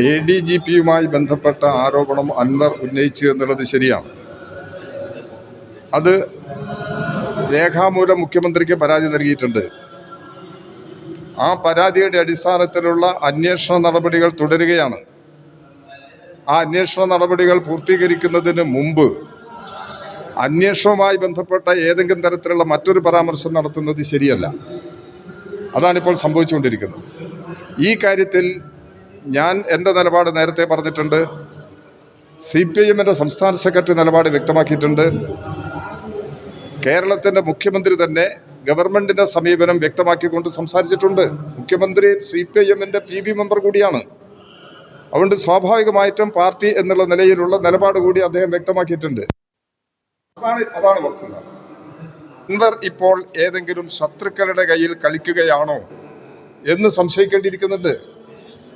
A D G പിയുമായി ബന്ധപ്പെട്ട ആരോപണം അൻവർ ഉന്നയിച്ചു എന്നുള്ളത് ശരിയാണ്. അത് രേഖാമൂലം മുഖ്യമന്ത്രിക്ക് പരാതി നൽകിയിട്ടുണ്ട്. ആ പരാതിയുടെ അടിസ്ഥാനത്തിലുള്ള അന്വേഷണ നടപടികൾ തുടരുകയാണ്. ആ അന്വേഷണ നടപടികൾ പൂർത്തീകരിക്കുന്നതിന് മുമ്പ് അന്വേഷണവുമായി ബന്ധപ്പെട്ട ഏതെങ്കിലും തരത്തിലുള്ള മറ്റൊരു പരാമർശം നടത്തുന്നത് ശരിയല്ല. അതാണിപ്പോൾ സംഭവിച്ചുകൊണ്ടിരിക്കുന്നത്. ഈ കാര്യത്തിൽ ഞാൻ എന്റെ നിലപാട് നേരത്തെ പറഞ്ഞിട്ടുണ്ട്. സി പി ഐ എമ്മിന്റെ സംസ്ഥാന സെക്രട്ടറി നിലപാട് വ്യക്തമാക്കിയിട്ടുണ്ട്. കേരളത്തിന്റെ മുഖ്യമന്ത്രി തന്നെ ഗവൺമെന്റിന്റെ സമീപനം വ്യക്തമാക്കിക്കൊണ്ട് സംസാരിച്ചിട്ടുണ്ട്. മുഖ്യമന്ത്രി സി പി ഐ എമ്മിന്റെ പി ബി മെമ്പർ കൂടിയാണ്. അതുകൊണ്ട് സ്വാഭാവികമായിട്ടും പാർട്ടി എന്നുള്ള നിലയിലുള്ള നിലപാട് കൂടി അദ്ദേഹം വ്യക്തമാക്കിയിട്ടുണ്ട്. അതാണ് അതാണ് വസ്തുത. ഇവർ ഇപ്പോൾ ഏതെങ്കിലും ശത്രുക്കളുടെ കയ്യിൽ കളിക്കുകയാണോ എന്ന് സംശയിക്കേണ്ടിയിരിക്കുന്നുണ്ട്.